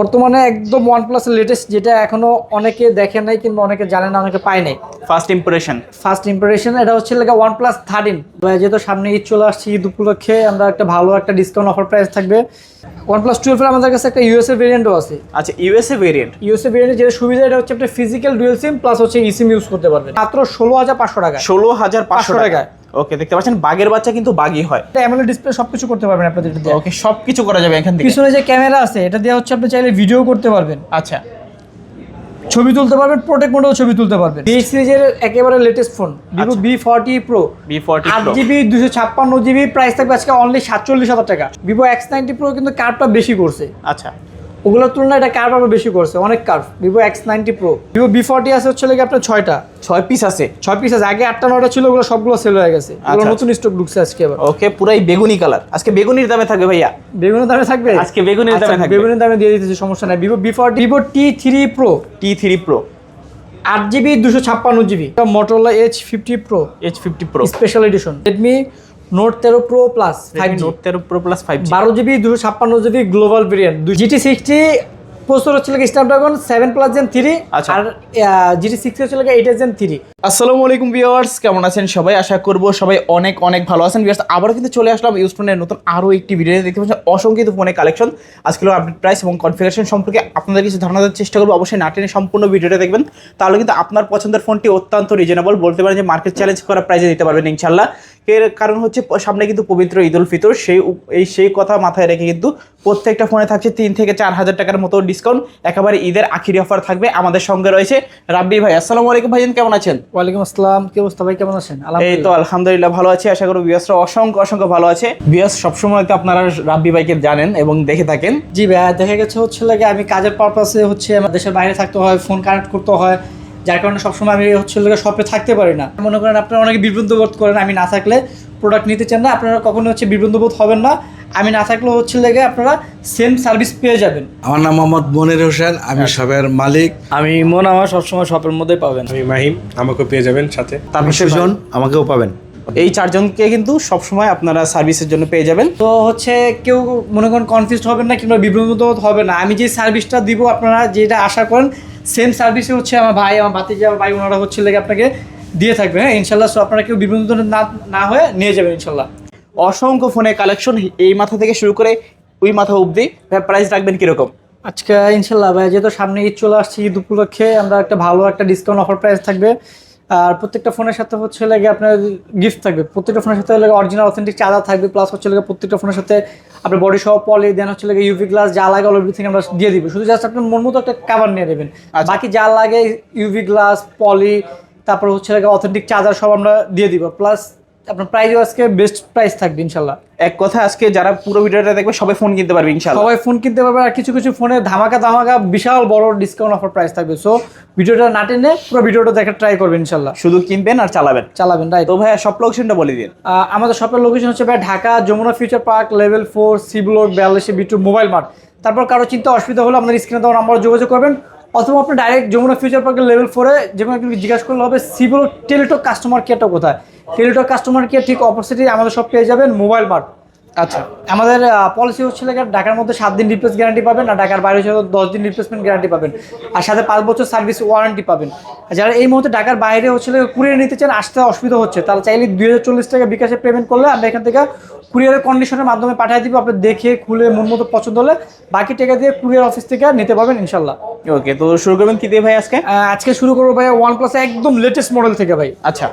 বর্তমানে একদম ওয়ান প্লাসের লেটেস্ট যেটা এখনও অনেকে দেখে নাই কিংবা অনেকে জানে না অনেকে পায় নাই। ফার্স্ট ইম্প্রেশন ফার্স্ট ইম্প্রেশন এটা হচ্ছে লেগে ওয়ান প্লাস থার্টিন যেহেতু সামনে ঈদ চলে আসছে ঈদ উপলক্ষে আমরা একটা ভালো একটা ডিসকাউন্ট অফার প্রাইস থাকবে। ওয়ান প্লাস টুয়েলভের আমাদের কাছে একটা ইউএসএ ভেরিয়েন্টও আছে। আচ্ছা ইউএসএ ভেরিয়েন্ট ইউএসএ ভেরিয়েন্টের যেটা সুবিধা এটা হচ্ছে একটা ফিজিক্যাল ডুয়েল সিম প্লাস হচ্ছে ইসিম ইউজ করতে পারবেন মাত্র ষোলো হাজার পাঁচশো টাকা ষোলো হাজার পাঁচশো টাকা টাকায়। ওকে দেখতে পাচ্ছেন বাঘের বাচ্চা কিন্তু বাঘই হয়। এটা অ্যামোলেড ডিসপ্লে সবকিছু করতে পারবেন আপনাদের এটা দিয়ে। ওকে সব কিছু করা যাবে এখান থেকে। পিছনে যে ক্যামেরা আছে এটা দিয়ে হচ্ছে আপনি চাইলে ভিডিও করতে পারবেন। আচ্ছা। ছবি তুলতে পারবেন প্রোটেক্ট মোডেও ছবি তুলতে পারবেন। বি সিরিজের একেবারে latest phone Vivo. V forty pro V forty আট জিবি দুশো ছাপ্পান্ন জিবি প্রাইস থাকবে আজকে অনলি সাতচল্লিশ হাজার টাকা। ভিভো এক্স নাইনটি প্রো কিন্তু কার্ভটা বেশি করছে। আচ্ছা। ওগুলোর তুলনায় এটা কার্ভ আরও বেশি করছে অনেক curve Vivo X ninety pro Vivo V forty আছে হচ্ছে লেগে আপনার ছয়টা। ছয় পিস আছে। ছয় পিস আছে। আগে আটটা নটা ছিল ওগুলো সবগুলো সেল হয়ে গেছে। আচ্ছা, নতুন স্টক ঢুকছে আজকে এবার ওকে পুরাই বেগুনি কালার আজকে বেগুনির দামে থাকবে ভাইয়া। বেগুনের দামে থাকবে? আজকে বেগুনের দামে আচ্ছা, থাকবে। বেগুনের দামে দিয়ে দিতেছি সমস্যা নাই। Vivo V forty Vivo T three pro T three pro আট জিবি দুশো ছাপ্পান্ন GB Motorola Edge fifty pro Edge fifty pro special edition Redmi note তেরো প্রো প্লাস নোট তেরো প্রো প্লাস ফাইভ বারো জিবি দুশো ছাপ্পান্ন GB global variant GT sixty processor হচ্ছে লাগে Snapdragon seven plus gen three. আর GT six হচ্ছে লাগে eight gen three আসসালামু আলাইকুম ভিউয়ার্স কেমন আছেন সবাই? আশা করব সবাই অনেক অনেক ভালো আছেন। ভিউয়ার্স আবারও কিন্তু চলে আসলাম ইউজ ফোনের নতুন আরও একটি ভিডিও দেখতে পাচ্ছেন অসংখ্য ফোনের কালেকশন আজকে আপডেট প্রাইস এবং কনফিগারেশন সম্পর্কে আপনাদের কিছু ধারণা দেওয়ার চেষ্টা করব। অবশ্যই না টেনে সম্পূর্ণ ভিডিওটা দেখবেন। তাহলে কিন্তু আপনার পছন্দের ফোনটি অত্যন্ত রিজনেবল বলতে পারেন যে মার্কেট চ্যালেঞ্জ করা প্রাইসে দিতে পারবেন ইনশাল্লাহ এর কারণ হচ্ছে সামনে কিন্তু পবিত্র ঈদ উল ফিতর। সেই এই সেই কথা মাথায় রেখে কিন্তু প্রত্যেকটা ফোনে থাকছে তিন থেকে চার হাজার টাকার মতো ডিসকাউন্ট একেবারে ঈদের আখিরি অফার থাকবে আমাদের সঙ্গে রয়েছে রাব্বি ভাই। আসসালামু আলাইকুম ভাইজান কেমন আছেন? ওয়ালাইকুম আসসালাম কি অবস্থা ভাই কেমন আছেন? এই তো আলহামদুলিল্লাহ। ভালো আছি আশা করি বিয়াসরা অসংখ্য অসংখ্য ভালো আছে। বিয়াস সবসময় তো আপনারা রাব্বি ভাইকে জানেন এবং দেখে থাকেন। জি ভাই দেখা গেছে হচ্ছে লাগে আমি কাজের পারপাসে হচ্ছে আমার দেশের বাইরে থাকতে হয় ফোন কানেক্ট করতে হয় যার কারণে সবসময় আমি হচ্ছে লাগে শপে থাকতে পারি না। মনে করেন আপনারা অনেকে বিভ্রান্ত বোধ করেন আমি না থাকলে প্রোডাক্ট নিতে চান না আপনারা কখনো হচ্ছে বিভ্রান্ত বোধ হবেন না। আমি না থাকলেও হচ্ছে লেগে আপনারা সেম সার্ভিস পেয়ে যাবেন। আমার নাম মোহাম্মদ মনির হোসেন আমি সবের মালিক। আমি মন আমার সবসময় শপের মধ্যে পাবেন। আমি মাহিম আমাকে পেয়ে যাবেন সাথে। তারপর সুজন আমাকেও পাবেন। এই চারজনকে কিন্তু সবসময় আপনারা সার্ভিসের জন্য পেয়ে যাবেন। তো হচ্ছে কেউ মনে করেন কনফিউজ হবেন না কিংবা বিভ্রান্ত হবে না। আমি যে সার্ভিসটা দিব আপনারা যেটা আশা করেন সেম সার্ভিসে হচ্ছে আমার ভাই আমার ভাতিজা আমার ভাই ওনারা হচ্ছে লেগে আপনাকে দিয়ে থাকবে। হ্যাঁ ইনশাল্লাহ। সো আপনারা কেউ বিভ্রান্ত না না হয়ে নিয়ে যাবেন ইনশাল্লাহ। অসংখ্য ফোনের কালেকশন এই মাথা থেকে শুরু করে ওই মাথা অবধি। প্রাইস রাখবেন কীরকম? আজকে ইনশাল্লাহ ভাই যেহেতু সামনে ঈদ চলে আসছে ঈদ উপলক্ষে আমরা একটা ভালো একটা ডিসকাউন্ট অফার প্রাইস থাকবে। আর প্রত্যেকটা ফোনের সাথে হচ্ছে লাগে আপনার গিফট থাকবে। প্রত্যেকটা ফোনের সাথে লাগে অরিজিনাল অথেন্টিক চার্জার থাকবে প্লাস হচ্ছে লাগে প্রত্যেকটা ফোনের সাথে আপনার বডি সহ পলি দেন হচ্ছে লাগে ইউভি গ্লাস যা লাগে অল এভরিথিং আমরা দিয়ে দিব। শুধু জাস্ট আপনার মন মতো একটা কাভার নিয়ে দেবেন আচ্ছা। বাকি যা লাগে ইউভি গ্লাস পলি তারপর হচ্ছে লাগে অথেন্টিক চার্জার সব আমরা দিয়ে দিব। প্লাস আপনার প্রাইসও আজকে বেস্ট প্রাইস থাকবে ইনশাল্লাহ এক কথা আজকে যারা পুরো ভিডিওটা দেখবে সবাই ফোন কিনতে পারবে ইনশাআল্লাহ। সবাই ফোন কিনতে পারবে আর কিছু কিছু ফোনে ধামাকা ধামাকা বিশাল বড় ডিসকাউন্ট অফার প্রাইস থাকবে। সো ভিডিওটা না টেনে পুরো ভিডিওটা দেখে ট্রাই করবেন ইনশাল্লাহ শুধু কিনবেন আর চালাবেন। চালাবেন রাইট তো ভাইয়া সব লোকেশনটা বলে দিন। আমাদের শপের লোকেশন হচ্ছে ভাই Dhaka Jamuna future park level four C block বিয়াল্লিশে B two mobile mart তারপর কারও চিন্তা অসুবিধা হলে আপনার স্ক্রিনে দেওয়া নাম্বার যোগাযোগ করবেন। অথবা আপনি ডাইরেক্ট যমুনা ফিউচার পার্কের লেভেল ফোরে যে কোনো জিজ্ঞাসা করলে হবে সি ব্লক টেলিটক কাস্টমার কেয়ারটা কোথায়? টেলিটক কাস্টমার কেয়ার ঠিক অপোজিটে আমাদের সব পেয়ে যাবেন মোবাইল মার্ট আচ্ছা আমাদের পলিসি হচ্ছে ঢাকার মধ্যে সাত দিন রিপ্লেস গ্যারান্টি পাবেন আর ঢাকার বাইরে হচ্ছে দশ দিন রিপ্লেসমেন্ট গ্যারান্টি পাবেন। আর সাথে পাঁচ বছর সার্ভিস ওয়ারেন্টি পাবেন। যারা এই মুহূর্তে ঢাকার বাইরে হচ্ছে কুরিয়ার নিতে চান আসতে অসুবিধা হচ্ছে। তাহলে চাইলে দুই হাজার চল্লিশ টাকা বিকাশে পেমেন্ট করলে আমরা এখান থেকে কুরিয়ারের কন্ডিশনের মাধ্যমে পাঠিয়ে দিব। আপনি দেখে খুলে মন মতো পছন্দ হলে বাকি টাকা দিয়ে কুরিয়ার অফিস থেকে নিতে পারবেন ইনশাল্লাহ। ওকে তো শুরু করবেন কি দিয়ে ভাই আজকে? আজকে শুরু করব ভাই ওয়ান প্লাস একদম লেটেস্ট মডেল থেকে ভাই। আচ্ছা।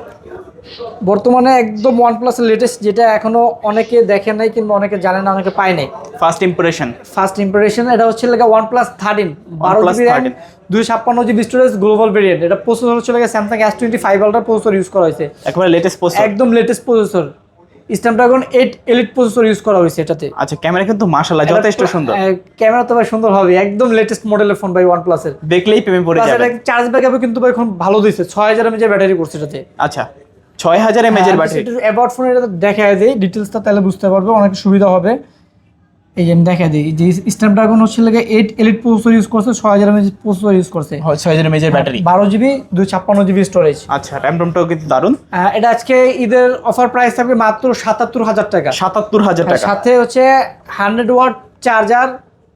বর্তমানে একদম ওয়ান প্লাসের লেটেস্ট যেটা এখনও অনেকে দেখে নাই কিংবা অনেকে জানে না অনেকে পায় নাই। ফার্স্ট ইম্প্রেশন ফার্স্ট ইম্প্রেশন এটা হচ্ছে লাগে ওয়ান প্লাস থার্টিন বারো জিবি র্যাম দুই ছাপ্পান্ন জিবি স্টোরেজ গ্লোবাল ভেরিয়েন্ট এটা প্রসেসর হচ্ছে লাগে Samsung S twenty five ultra processor use করা হয়েছে। একেবারে লেটেস্ট পোস্ট একদম latest processor Snapdragon eight elite processor use করা হয়েছে এটাতে। আচ্ছা ক্যামেরা কিন্তু মাশাআল্লাহ যথেষ্ট সুন্দর। ক্যামেরা তো ভাই সুন্দর হবে। একদম লেটেস্ট মডেলের ফোন ভাই ওয়ান প্লাসের দেখলেই প্রেমে পড়ে যাবে। চার্জ ব্যাকআপও কিন্তু ভাই এখন ভালো দিচ্ছে ছয় হাজার এমএজের ব্যাটারি করছে এটাতে। আচ্ছা। ছয় হাজার এমএজ এর ব্যাটারি অ্যাবাউট ফোন এটা দেখা দিই ডিটেলসটা তাহলে বুঝতে পারবে অনেক সুবিধা হবে। এই যে আমি দেখা দিই যে স্ন্যাপড্রাগন হচ্ছে লাগে এইট এলিট প্রসেসর ইউজ করছে ছয় হাজার এমএজ প্রসেসর ইউজ করছে। ছয় হাজার এমএজ এর ব্যাটারি বারো জিবি দুই ছাপ্পান্ন জিবি স্টোরেজ আচ্ছা র্যাম রোমটাও কিন্তু দারুণ এটা আজকে ঈদের অফার প্রাইস থাকবে মাত্র সাতাত্তর হাজার টাকা। সাতাত্তর হাজার হ্যাঁ, টাকা। সাথে হচ্ছে হান্ড্রেড ওয়াট চার্জার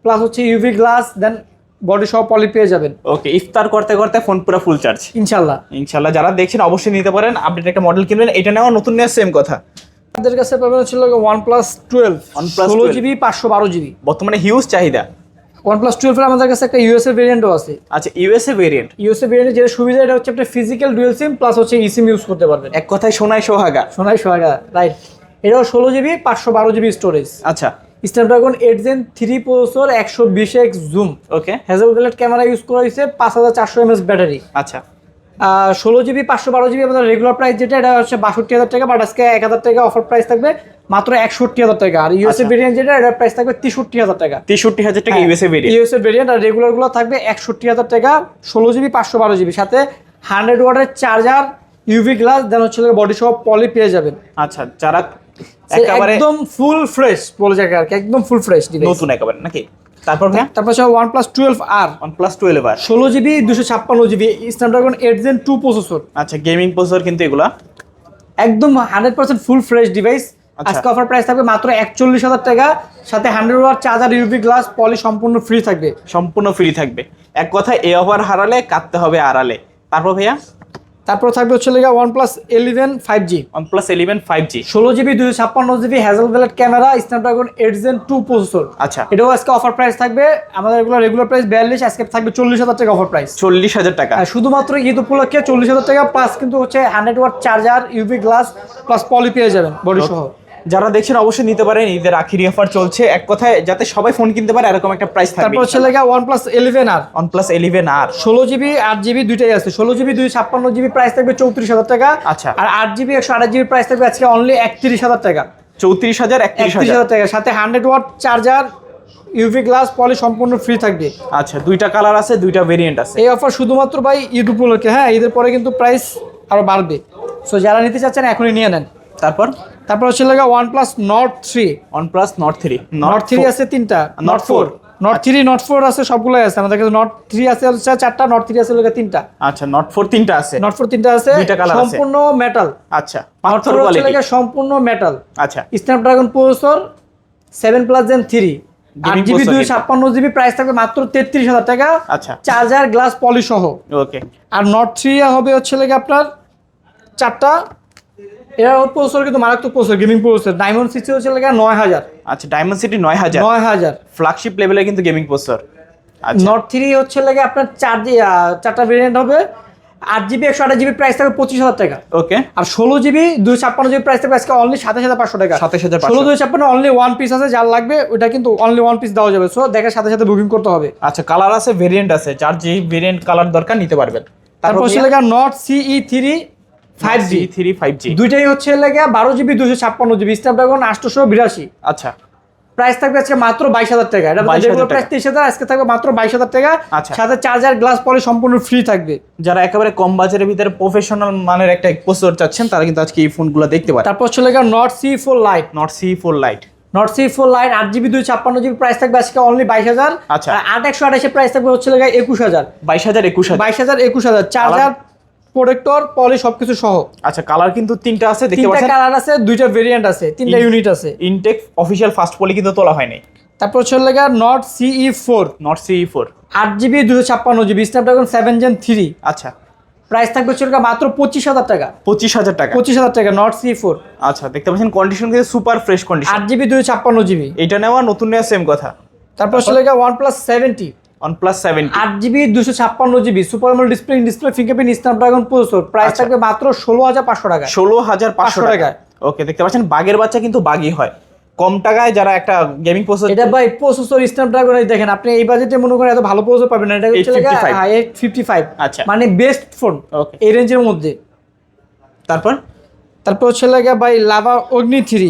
প্লাস হচ্ছে ইউভি গ্লাস দেন বডি সহ পলি পেয়ে যাবেন। ওকে ইফতার করতে করতে ফোন পুরো ফুল চার্জ ইনশাল্লাহ। ইনশাল্লাহ যারা দেখছেন অবশ্যই নিতে পারেন। আপডেট একটা মডেল কিনবেন এটা নেওয়া নতুন নেওয়া সেম কথা। আমাদের কাছে পাবেন হচ্ছে ওয়ান প্লাস টুয়েলভ ষোলো জিবি পাঁচশো বারো জিবি বর্তমানে হিউজ চাহিদা। ওয়ান প্লাস টুয়েলভের আমাদের কাছে একটা ইউএসএ ভেরিয়েন্টও আছে। আচ্ছা ইউএসএ ভেরিয়েন্ট ইউএসএ ভেরিয়েন্টের যেটা সুবিধা এটা হচ্ছে আপনার ফিজিক্যাল ডুয়েল সিম প্লাস হচ্ছে ইসিম ইউজ করতে পারবেন। এক কথায় সোনায় সোহাগা। সোনাই সোহাগা রাইট এটাও ষোলো জিবি পাঁচশো বারো জিবি স্টোরেজ আচ্ছা Snapdragon eight gen three processor একশো বিশ X zoom. Okay Hasselblad camera use করা হয়েছে পাঁচ হাজার চারশো এমএস ব্যাটারি আচ্ছা। ষোলো জিবি পাঁচশো বারো জিবি আমাদের রেগুলার প্রাইস যেটা এটা হচ্ছে বাষট্টি হাজার টাকা বাট আজকে এক হাজার টাকা অফার প্রাইস থাকবে মাত্র একষট্টি হাজার টাকা। আর ইউএসএ আচ্ছা। ভেরিয়েন্ট যেটা এটার প্রাইস থাকবে তেষট্টি হাজার টাকা। তেষট্টি হাজার টাকা ইউএসএ ভেরিয়েন্ট ইউএসএ ভেরিয়েন্ট আর রেগুলারগুলো থাকবে একষট্টি হাজার টাকা ষোলো জিবি পাঁচশো বারো জিবি সাথে হান্ড্রেড ওয়াটের চার্জার ইউভি গ্লাস দেন হচ্ছে বডি সহ পলি পেয়ে যাবেন। আচ্ছা যারা একদম ফুল ফ্রেশ বলে যাকে আর কি একদম ফুল ফ্রেশ নতুন একেবারে নাকি? তারপর হ্যাঁ তারপর হচ্ছে OnePlus twelve R OnePlus twelve R ষোলো জিবি দুশো ছাপ্পান্ন GB Snapdragon eight gen two processor আচ্ছা গেমিং প্রসেসর কিন্তু এগুলা। একদম hundred percent full fresh device. আজকে অফার প্রাইস থাকবে মাত্র একচল্লিশ হাজার টাকা। সাথে hundred watt charger UV glass poly সম্পূর্ণ ফ্রি থাকবে। সম্পূর্ণ ফ্রি থাকবে। এক কথায় এ অফার হারালে কাটতে হবে আড়ালে। তারপর ভাইয়া? তারপর থাকবে হচ্ছে লেগে OnePlus eleven five G OnePlus eleven five G ষোলো জিবি দুশো ছাপ্পান্ন GB Hasselblad camera Snapdragon eight gen two processor আচ্ছা। এটাও আজকে অফার প্রাইস থাকবে। আমাদের এগুলো রেগুলার প্রাইস বিয়াল্লিশ আজকে থাকবে চল্লিশ হাজার টাকা অফার প্রাইস চল্লিশ হাজার টাকা। শুধুমাত্র ঈদ উপলক্ষে চল্লিশ হাজার টাকা প্লাস কিন্তু হচ্ছে hundred watt charger UV glass plus poly পেয়ে যাবেন বডি সহ। যারা দেখছেন অবশ্যই নিতে পারেন। ঈদের আখিরি অফার চলছে। এক কথায় যাতে সবাই ফোন কিনতে পারে এরকম একটা প্রাইস থাকবে। তারপর হচ্ছে লেগে OnePlus eleven R OnePlus eleven R ষোলো জিবি আট জিবি দুইটাই আছে। ষোলো জিবি দুই ছাপ্পান্ন জিবি প্রাইস থাকবে চৌত্রিশ হাজার টাকা। আচ্ছা। আর আট জিবি একশো আঠাশ জিবি প্রাইস থাকবে আজকে অনলি একত্রিশ হাজার টাকা। চৌত্রিশ হাজার একত্রিশ হাজার। টাকা। সাথে hundred watt charger UV glass poly সম্পূর্ণ ফ্রি থাকবে। আচ্ছা দুইটা কালার আছে দুইটা ভেরিয়েন্ট আছে। এই অফার শুধুমাত্র ভাই ঈদ উপলক্ষে। হ্যাঁ ঈদের পরে কিন্তু প্রাইস আরও বাড়বে। সো যারা নিতে চাচ্ছেন এখনই নিয়ে নেন। তারপর? তারপর হচ্ছে লাগা OnePlus Nord three OnePlus Nord three Nord three আছে তিনটা। Nord four Nord three Nord four আছে সবগুলোই আছে। আমাদের কাছে নট থ্রি আছে হচ্ছে চারটা নট থ্রি আছে হচ্ছে তিনটা। আচ্ছা নট ফোর তিনটা আছে। নট ফোর তিনটা আছে। সম্পূর্ণ মেটাল আচ্ছা নট ফোর হচ্ছে লাগা সম্পূর্ণ মেটাল আচ্ছা। Snapdragon processor seven plus gen three আট জিবি দুই। ছাপ্পান্ন জিবি প্রাইস থাকবে মাত্র তেত্রিশ হাজার টাকা। আচ্ছা। চার্জার গ্লাস পলি সহ। ওকে আর নট থ্রি হবে হচ্ছে লেগে আপনার চারটা। এর প্রসেসর কিন্তু মারাত্মক processor gaming processor diamond six হচ্ছে লেগে নয় হাজার। আচ্ছা ডায়মন্ড সিটি নয় হাজার। নয় হাজার। ফ্ল্যাগশিপ লেভেলের কিন্তু গেমিং প্রসেসর নট থ্রি হচ্ছে লেগে আপনার চার চারটা ভেরিয়েন্ট হবে। আট জিবি একশো আঠাশ জিবি প্রাইস থাকবে পঁচিশ হাজার টাকা। ওকে আর ষোলো জিবি দুই ছাপ্পান্ন জিবি প্রাইস থাকবে আজকে অনলি সাতাশ হাজার পাঁচশো টাকা। 27,500 ষোলো দুই ছাপ্পান্ন অনলি ওয়ান পিস আছে যার লাগবে ওটা কিন্তু অনলি ওয়ান পিস দেওয়া যাবে। সো দেখার সাথে সাথে বুকিং করতে হবে। আচ্ছা কালার আছে ভেরিয়েন্ট আছে। যার যে ভেরিয়েন্ট কালার দরকার নিতে পারবেন। তারপর হচ্ছে লেগে Nord CE three five G three five G দুইটাই হচ্ছে লেগে বারো জিবি দুশো ছাপ্পান্ন জিবি স্ন্যাপড্রাগন আটশোশো বিরাশি। আচ্ছা। প্রাইস থাকবে আজকে মাত্র বাইশ হাজার টাকা। এটা রেগুলার প্রাইস তেইশ হাজার আজকে থাকবে মাত্র বাইশ হাজার টাকা। আচ্ছা। সাথে চার্জার গ্লাস পলি সম্পূর্ণ ফ্রি থাকবে। যারা একেবারে কম বাজারের ভিতরে প্রফেশনাল মানের একটা প্রসেসর চাচ্ছেন তারা কিন্তু আজকে এই ফোনগুলো দেখতে পারে। তারপর হচ্ছে লেগে Nord C four lite Nord C four lite Nord C four lite আট জিবি দুই ছাপ্পান্ন জিবি প্রাইস থাকবে আজকে অনলি বাইশ হাজার। আচ্ছা। আট একশো আঠাশের প্রাইস থাকবে হচ্ছে একুশ হাজার। বাইশ হাজার একুশ হাজার। বাইশ হাজার একুশ হাজার। চার্জার প্রোটেক্টর পলি সবকিছু সহ। আচ্ছা কালার কিন্তু তিনটা আছে দেখতে তিনটা পাচ্ছেন? কালার আছে দুইটা ভেরিয়েন্ট আছে তিনটা ইউনিট আছে। ইনটেক অফিসিয়াল ফার্স্ট পলি কিন্তু তোলা হয়নি তারপর হচ্ছে লেগে Nord CE four Nord C four আট জিবি দুশো ছাপ্পান্ন GB Snapdragon seven gen three আচ্ছা। প্রাইস থাকবে হচ্ছে মাত্র পঁচিশ হাজার টাকা। পঁচিশ হাজার টাকা। পঁচিশ হাজার টাকা নট সি ফোর আচ্ছা দেখতে পাচ্ছেন কন্ডিশন কিন্তু সুপার ফ্রেশ কন্ডিশন আট জিবি দুই ছাপ্পান্ন জিবি এটা নেওয়া নতুন নেওয়া সেম কথা। তারপর হচ্ছে লেগে one plus seventy GB super display display fingerprint Snapdragon processor price. থাকবে মাত্র ষোলো হাজার পাঁচশো টাকা ষোলো হাজার পাঁচশো 500 টাকা টাকায়। ওকে দেখতে পাচ্ছেন বাঘের বাচ্চা কিন্তু বাঘই হয়। কম টাকায় যারা একটা গেমিং প্রসেসর এটা ভাই প্রসেসর স্ন্যাপড্রাগন দেখেন আপনি এই বাজেটে মনে করেন এত ভালো প্রসেসর পাবেন না। এটা হচ্ছে 855 এইট ফিফটি ফাইভ আচ্ছা। মানে বেস্ট ফোন. এই রেঞ্জের মধ্যে। তারপর? তারপর হচ্ছে লাগে ভাই লাভা অগ্নি থ্রি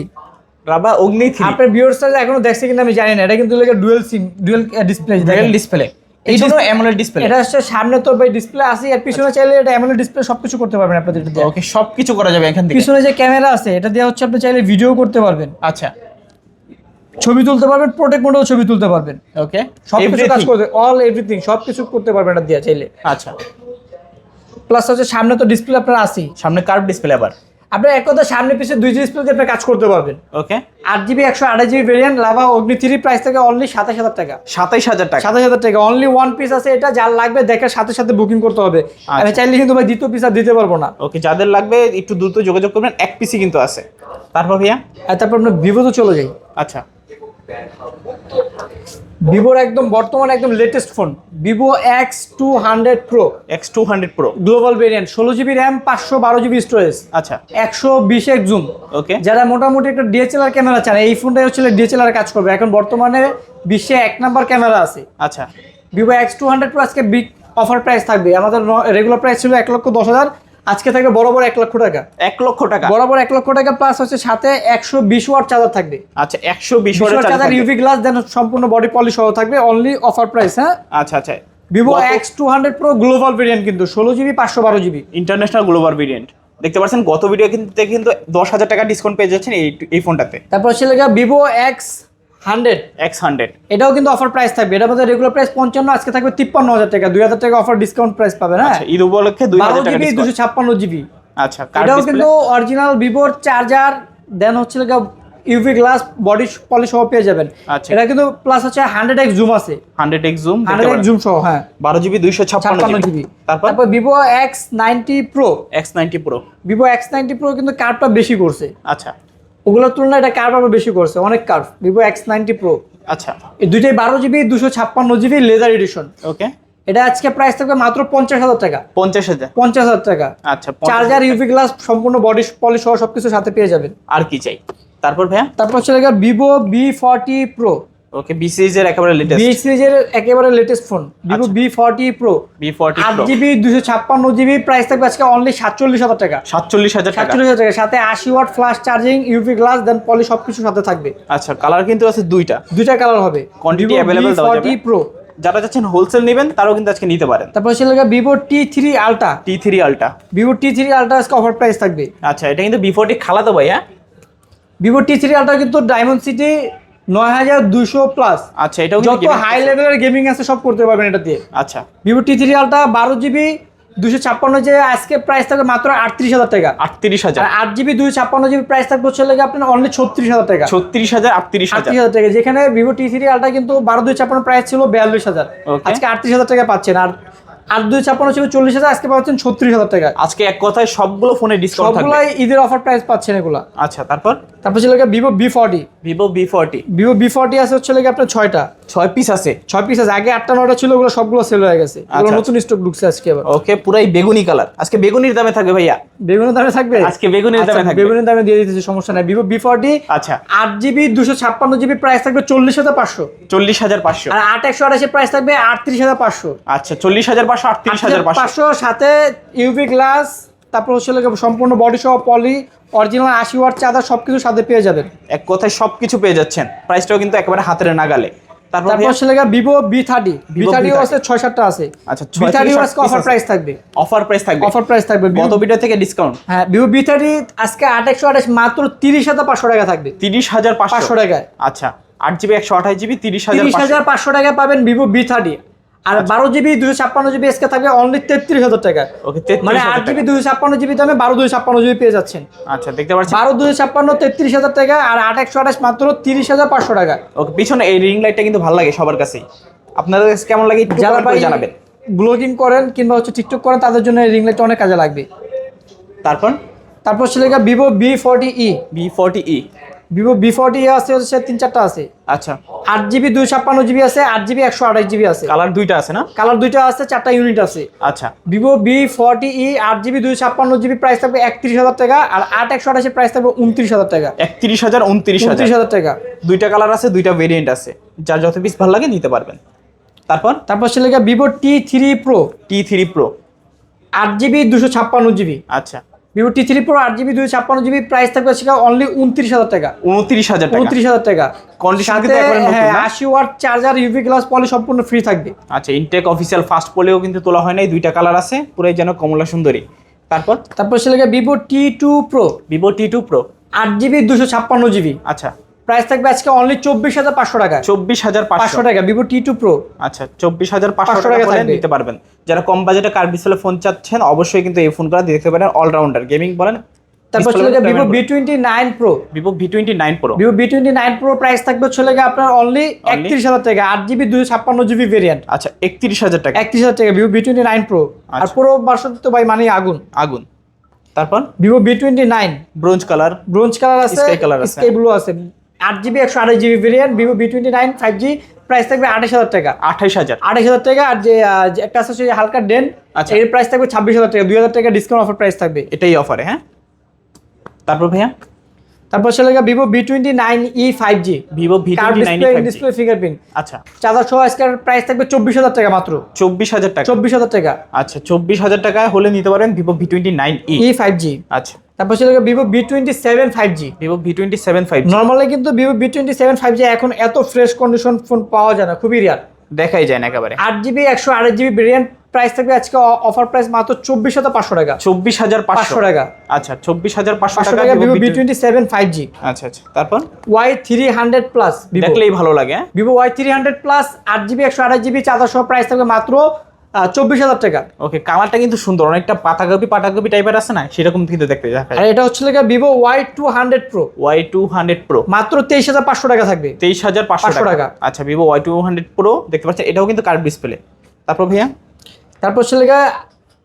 রাবা অগ্নি থ্রি। আপনার ভিউয়ার্সরা এখনও দেখছে কিনা আমি জানি না এটা কিন্তু লাগে dual sim dual display dual display এই জন্য অ্যামোলেড ডিসপ্লে এটা হচ্ছে সামনে তো ভাই ডিসপ্লে আছে আর পিছনে চাইলে এটা অ্যামোলেড ডিসপ্লে সবকিছু করতে পারবেন আপনাদের এটা। ওকে সবকিছু করা যাবে এখান থেকে। পিছনে যে ক্যামেরা আছে এটা দিয়ে হচ্ছে আপনি চাইলে ভিডিও করতে পারবেন। আচ্ছা। ছবি তুলতে পারবেন প্রোটেক্ট মোডেও ছবি তুলতে পারবেন। ওকে সবকিছু কাজ করতে অল এভরিথিং সবকিছু করতে পারবেন এটা দিয়ে চাইলে। আচ্ছা। প্লাস হচ্ছে সামনে তো ডিসপ্লে আপনার আছেই। সামনে কার্ভ ডিসপ্লে আবার। আপনার এক কথা সামনে পিছিয়ে দুই ডিসপ্লে দিয়ে আপনি কাজ করতে পারবেন। ওকে আট জিবি একশো আঠাশ GB variant Lava Agni three price থেকে অনলি সাতাশ হাজার টাকা। সাতাইশ হাজার টাকা। সাতাশ হাজার টাকা। অনলি ওয়ান পিস আছে এটা যার লাগবে দেখার সাথে সাথে বুকিং করতে হবে। আমি চাইলে কিন্তু ভাই দ্বিতীয় পিস আর দিতে পারব না। ওকে যাদের লাগবে একটু দ্রুত যোগাযোগ করবেন এক পিসি কিন্তু আছে। তারপর ভাইয়া? তারপর আমরা ভিভো চলে যাই। আচ্ছা। ভিভোর একদম বর্তমানে একদম latest phone Vivo X two hundred pro X two hundred pro global variant ষোলো জিবি র্যাম পাঁচশো বারো জিবি স্টোরেজ আচ্ছা। একশো বিশ এক জুম ওকে যারা মোটামুটি একটা ডিএচএলআর ক্যামেরা চান এই ফোনটাই হচ্ছে ডিএচএলআর কাজ করবে। এখন বর্তমানে বিশ্বে এক নাম্বার ক্যামেরা আছে। আচ্ছা। Vivo X two hundred pro আজকে বিগ অফার প্রাইস থাকবে। আমাদের রেগুলার প্রাইস ছিল এক লক্ষ দশ হাজার আজকে থাকবে বরাবর এক লক্ষ টাকা। এক লক্ষ টাকা। বরাবর এক লক্ষ টাকা প্লাস হচ্ছে সাথে একশো বিশ ওয়াট চার্জার থাকবে। আচ্ছা একশো বিশ watt charger UV glass then সম্পূর্ণ বডি পলিশ সহ থাকবে অনলি অফার প্রাইস হ্যাঁ? আচ্ছা আচ্ছা। Vivo X two hundred pro global variant কিন্তু ষোলো জিবি পাঁচশো বারো জিবি ইন্টারন্যাশনাল গ্লোবাল ভেরিয়েন্ট দেখতে পাচ্ছেন গত ভিডিও কিন্তু কিন্তু দশ হাজার টাকা ডিসকাউন্ট পেয়ে যাচ্ছেন এই এই ফোনটাতে তারপর হচ্ছে Vivo X hundred? X hundred এটাও কিন্তু অফার প্রাইস থাকবে। এটার মধ্যে রেগুলার প্রাইস পঞ্চান্ন আজকে থাকবে তিপ্পান্ন হাজার টাকা। দুই হাজার টাকা অফার ডিসকাউন্ট প্রাইস পাবেন হ্যাঁ? আচ্ছা ঈদ উপলক্ষে দুই বারো হাজার টাকা জিবি দুশো ছাপ্পান্ন জিবি আচ্ছা এটাও কিন্তু অরিজিনাল ভিভোর চার্জার দেন হচ্ছে ইউভি গ্লাস বডি পলিশ সহ পেয়ে যাবেন। আচ্ছা। এটা কিন্তু প্লাস হচ্ছে হান্ড্রেড এক্স জুম আছে। Hundred X zoom hundred X zoom সহ হ্যাঁ। বারো জিবি দুইশো ছাপ্পান্ন জিবি তারপর? Vivo X ninety pro X ninety pro Vivo X ninety pro কিন্তু কার্ভটা বেশি করছে। আচ্ছা। ওগুলোর তুলনায় এটা কার্ভ আবার বেশি করছে অনেক curve Vivo X ninety pro আচ্ছা। এই দুইটাই বারো জিবি দুশো ছাপ্পান্ন জিবি লেদার এডিশন ওকে এটা আজকে প্রাইস থাকবে মাত্র পঞ্চাশ হাজার টাকা। পঞ্চাশ হাজার। পঞ্চাশ হাজার টাকা। আচ্ছা চার্জার ইউভি গ্লাস সম্পূর্ণ বডি পলিশ সহ সবকিছু সাথে পেয়ে যাবেন। আর কি চাই? তারপর ভাইয়া? তারপর চলে গেল Vivo V forty pro okay V সিরিজের একেবারে বি লেটেস্ট সিরিজের একেবারে latest phone Vivo. V forty pro V forty আট জিবি দুশো ছাপ্পান্ন জিবি প্রাইস থাকবে আজকে অনলি সাতচল্লিশ হাজার টাকা। সাতচল্লিশ হাজার সাতচল্লিশ হাজার টাকা। সাথে আশি watt flash charging UV glass then poly সবকিছু সাথে থাকবে। আচ্ছা কালার কিন্তু আছে দুইটা। দুইটা কালার হবে। Quantity available দেওয়া যাবে? প্রো যারা চাচ্ছেন হোলসেল নেবেন তারাও কিন্তু আজকে নিতে পারেন। তারপর হচ্ছে Vivo T three ultra T three ultra Vivo T three ultra আজকে অফার প্রাইস থাকবে। আচ্ছা এটা কিন্তু বি ফোরটি খালাতো ভাই হ্যাঁ? ভিভো টি থ্রি আলট্রা কিন্তু ডায়মন্ড সিটি নয় হাজার দুশো প্লাস আচ্ছা এটাও যত হাই লেভেলের গেমিং আছে সব করতে পারবেন এটা দিয়ে। আচ্ছা। ভিভো টি থ্রি বারো জিবি দুশো ছাপ্পান্ন যে আজকে প্রাইস থাকবে মাত্র আটত্রিশ হাজার টাকা। আটত্রিশ হাজার। আট জিবি দুশো ছাপ্পান্ন জিবি প্রাইস থাকবে হচ্ছে লেগে আপনার অনলি ছত্রিশ হাজার টাকা। ছত্রিশ হাজার আটত্রিশ আটত্রিশ হাজার টাকা। যেখানে ভিভো টি থ্রি কিন্তু বারো দুই ছাপ্পান্ন প্রাইস ছিল বিয়াল্লিশ হাজার। আজকে আটত্রিশ হাজার টাকা পাচ্ছেন। আর আট দুই ছাপ্পান্ন ছিল চল্লিশ হাজার আজকে পাচ্ছেন ছত্রিশ হাজার টাকা। আজকে এক কথায় সবগুলো ফোনে ডিসকাউন্ট সবগুলাই ঈদের অফার প্রাইস পাচ্ছেন এগুলা। আচ্ছা তারপর? তারপর ছিল Vivo V forty Vivo V forty Vivo V forty আছে হচ্ছে লেগে আপনার ছয়টা। ছয় পিস আছে। ছয় পিস আছে। আগে আটটা নয়টা ছিল ওগুলো সবগুলো সেল হয়ে গেছে। এগুলো আচ্ছা, নতুন স্টক ঢুকছে আজকে এবার ওকে পুরাই বেগুনি কালার আজকে বেগুনির দামে থাকবে ভাইয়া। বেগুনের দামে থাকবে? আজকে বেগুনের দামে আচ্ছা, থাকবে। বেগুনের দামে দিয়ে দিতেছে সমস্যা নাই। ভিভো বি ফর্টি আচ্ছা। আট জিবি দুশো ছাপ্পান্ন জিবি প্রাইস থাকবে চল্লিশ হাজার পাঁচশো। চল্লিশ হাজার পাঁচশো। আর আট একশো আঠাশি প্রাইস থাকবে আটত্রিশ হাজার পাঁচশো। আচ্ছা চল্লিশ হাজার পাঁচশো আটত্রিশ হাজার পাঁচশো। পাঁচশো সাথে ইউভি গ্লাস তারপর হচ্ছে সম্পূর্ণ বডি সহ পলি অরিজিনাল আশি ওয়াট চাদর সবকিছু সাথে পেয়ে যাবেন। এক কথায় সবকিছু পেয়ে যাচ্ছেন। প্রাইসটাও কিন্তু একেবারে হাতের নাগালে। তারপর তারপর হচ্ছে লেগে ভিভো বি থার্টি বি থার্টিও আছে ছয় সাতটা আছে। আচ্ছা, বি থার্টিও আজকে অফার প্রাইস থাকবে। অফার প্রাইস থাকবে। অফার প্রাইস থাকবে থেকে ডিসকাউন্ট হ্যাঁ ভিভো বি থার্টি আজকে আট একশো আঠাশ মাত্র তিরিশ হাজার পাঁচশো টাকা থাকবে। তিরিশ হাজার পাঁচশো। টাকায়। আচ্ছা আট জিবি একশো আঠাশ জিবি তিরিশ হাজার তিরিশ হাজার পাঁচশো টাকা পাবেন ভিভো বি থার্টি আর আচ্ছা। বারো জিবি দুশো ছাপ্পান্ন জিবি এসকে থাকবে অনলি তেত্রিশ হাজার টাকা। ওকে মানে আট জিবি। দুশো ছাপ্পান্ন জিবি দামে বারো দুশো ছাপ্পান্ন জিবি পেয়ে যাচ্ছেন। আচ্ছা দেখতে পাচ্ছি বারো দুশো ছাপ্পান্ন তেত্রিশ হাজার টাকা আর আট একশো আঠাশ মাত্র তিরিশ হাজার পাঁচশো টাকা। ওকে পিছনে এই রিং লাইটটা কিন্তু ভালো লাগে সবার কাছেই। আপনাদের কাছে কেমন লাগে যারা জানাবেন। ব্লগিং করেন কিংবা হচ্ছে টিকটক করেন তাদের জন্য এই রিং লাইটটা অনেক কাজে লাগবে। তারপর? তারপর ছিল Vivo V forty E V forty E Vivo V forty আছে হচ্ছে তিন চারটা আছে। আচ্ছা। আট জিবি দুই ছাপ্পান্ন জিবি আছে আট জিবি একশো আঠাশ জিবি আছে। কালার দুইটা আছে না? কালার দুইটা আছে চারটা ইউনিট আছে। আচ্ছা। ভিভো বি ফোরটি ই আট জিবি দুই ছাপ্পান্ন জিবি প্রাইস থাকবে একত্রিশ হাজার টাকা আর আট একশো আঠাশের প্রাইস থাকবে উনত্রিশ হাজার টাকা। একত্রিশ হাজার উনত্রিশ উনত্রিশ হাজার টাকা। দুইটা কালার আছে দুইটা ভেরিয়েন্ট আছে। যার যত পিস ভালো লাগে নিতে পারবেন। তারপর? তারপর ছিল Vivo T three pro T three pro আট জিবি দুশো ছাপ্পান্ন জিবি আচ্ছা। ভিভো টি থ্রি প্রো আট জিবি দুই ছাপ্পান্ন জিবি প্রাইস থাকবে সেটা অনলি উনত্রিশ হাজার টাকা। উনত্রিশ হাজার উনত্রিশ হাজার টাকা। Condition কিন্তু একবারে হ্যাঁ? আশি watt charger UV glass poly সম্পূর্ণ ফ্রি থাকবে। আচ্ছা ইনটেক অফিসিয়াল ফার্স্ট পলিও কিন্তু তোলা হয় নাই দুইটা কালার আছে পুরাই যেন কমলা সুন্দরী। তারপর? তারপর ছিল Vivo T two pro Vivo T two pro আট জিবি দুশো ছাপ্পান্ন জিবি আচ্ছা। প্রাইস থাকবে আজকে অনলি চব্বিশ হাজার পাঁচশো টাকা চব্বিশ হাজার পাঁচশো। টাকা ভিভো টি টু প্রো আচ্ছা চব্বিশ হাজার পাঁচশো টাকা। নিতে পারবেন। যারা কম বাজেটে কার ডিসপ্লে ফোন চাচ্ছেন অবশ্যই কিন্তু এই ফোনগুলো দেখতে পারেন অলরাউন্ডার গেমিং বলেন তারপর চলে গিয়ে Vivo V twenty nine pro Vivo V twenty nine pro Vivo V twenty nine pro price থাকবে চলে গিয়ে আপনার অনলি একত্রিশ হাজার টাকা আট জিবি দুশো ছাপ্পান্ন জিবি ভেরিয়েন্ট আচ্ছা একত্রিশ হাজার টাকা। একত্রিশ হাজার টাকা Vivo V twenty nine pro আর আচ্ছা। পুরো ভার্সন তো ভাই মানে আগুন। আগুন। তারপর? Vivo V twenty nine bronze colour bronze colour আছে Sky color আছে। স্কাই ব্লু আছে। আট জিবি একশো আঠাশ GB variant Vivo V twenty nine five G price থাকবে আঠাশ হাজার টাকা। আঠাশ হাজার। আঠাশ হাজার টাকা আর যে একটা আছে সেই হালকা ডেন আচ্ছা। এর প্রাইস থাকবে ছাব্বিশ হাজার টাকা দুই হাজার টাকা ডিসকাউন্ট অফার প্রাইস থাকবে। এটাই অফারে হ্যাঁ? তারপর ভাইয়া? তারপর চলে গেল Vivo V twenty nine E five G Vivo V display fingerprint আচ্ছা। চার্জার সহ আজকের প্রাইস থাকবে চব্বিশ হাজার টাকা মাত্র। চব্বিশ হাজার টাকা। চব্বিশ হাজার টাকা। আচ্ছা চব্বিশ হাজার টাকা হলে নিতে পারেন Vivo V twenty nine E five G আচ্ছা। তারপর গেল Vivo V twenty seven five G Vivo V twenty seven five normally কিন্তু Vivo V twenty seven five G এখন এত ফ্রেশ কন্ডিশন ফোন পাওয়া যায় না খুবই রিয়ার দেখাই যায় না একেবারে। আট জিবি একশো আট জিবি ভেরিয়েন্ট প্রাইস থাকবে আজকে অফার প্রাইস মাত্র চব্বিশ হাজার পাঁচশো টাকা। চব্বিশ হাজার পাঁচশো। টাকা। আচ্ছা চব্বিশ হাজার পাঁচশো টাকা Vivo V twenty seven five G আচ্ছা আচ্ছা তারপর? ওয়াই থ্রি হান্ড্রেড প্লাস দেখলেই ভালো লাগে? Vivo Y three hundred plus আট জিবি একশো আঠাশ জিবি চার্জার সহ প্রাইস থাকবে মাত্র চব্বিশ হাজার টাকা। ওকে কালারটা কিন্তু সুন্দর। অনেকটা পাতাকপি পাতাকপি টাইপের আছে না? সেরকম কিন্তু দেখতে দেখা আর এটা হচ্ছে লেগে Vivo Y two hundred pro Y two hundred pro মাত্র তেইশ হাজার পাঁচশো টাকা থাকবে। তেইশ হাজার পাঁচশো টাকা। আচ্ছা Vivo Y two hundred pro দেখতে পাচ্ছেন এটাও কিন্তু কার্ভ ডিসপ্লে তারপর ভাইয়া? তারপর হচ্ছে লেগে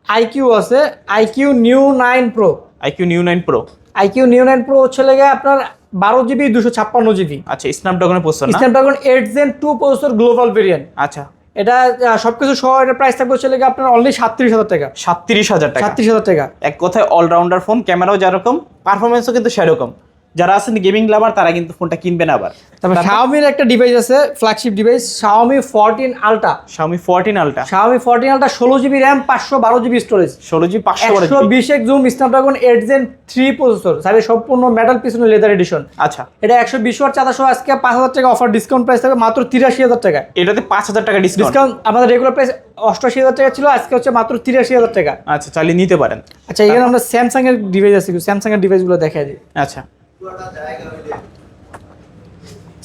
আইকিউ আছে। IQOO new nine pro iQOO new nine pro iQOO new nine pro হচ্ছে লেগে আপনার বারো জিবি দুশো ছাপ্পান্ন জিবি। আচ্ছা স্ন্যাপড্রাগনের না? Snapdragon eight gen two processor global variant আচ্ছা। এটা সবকিছু সহ এটা প্রাইস থাকবে চলে গেছে আপনার অনলি সাতত্রিশ হাজার টাকা। সাতত্রিশ হাজার টাকা। সাতত্রিশ হাজার টাকা। এক কথায় অলরাউন্ডার ফোন ক্যামেরাও যেরকম পারফরমেন্সও কিন্তু সেরকম। যারা আছেন গেমিং লাভার তারা কিন্তু ফোনটা কিনবেন আবার। তারপর শাওমির একটা ডিভাইস আছে flagship device Xiaomi fourteen ultra Xiaomi 14 ultra Xiaomi fourteen ultra ষোলো জিবি র্যাম পাঁচশো বারো জিবি স্টোরেজ ষোলো জি পাঁচশো একশো বিশ এক zoom Snapdragon eight gen three processor সাথে সম্পূর্ণ মেটাল পিছনে লেদার এডিশন আচ্ছা। এটা একশো বিশ ওয়াট আজকে পাঁচ হাজার টাকা অফার ডিসকাউন্ট প্রাইস থাকবে মাত্র তিরাশি হাজার টাকা। এটাতে পাঁচ হাজার টাকা ডিসকাউন্ট আমাদের রেগুলার প্রাইস অষ্টআশি হাজার টাকা ছিল আজকে হচ্ছে মাত্র তিরাশি হাজার টাকা। আচ্ছা চালিয়ে নিতে পারেন। আচ্ছা এখানে আমরা স্যামসাং এর ডিভাইস আছে স্যামসাং এর ডিভাইসগুলো দেখাই দিই। আচ্ছা।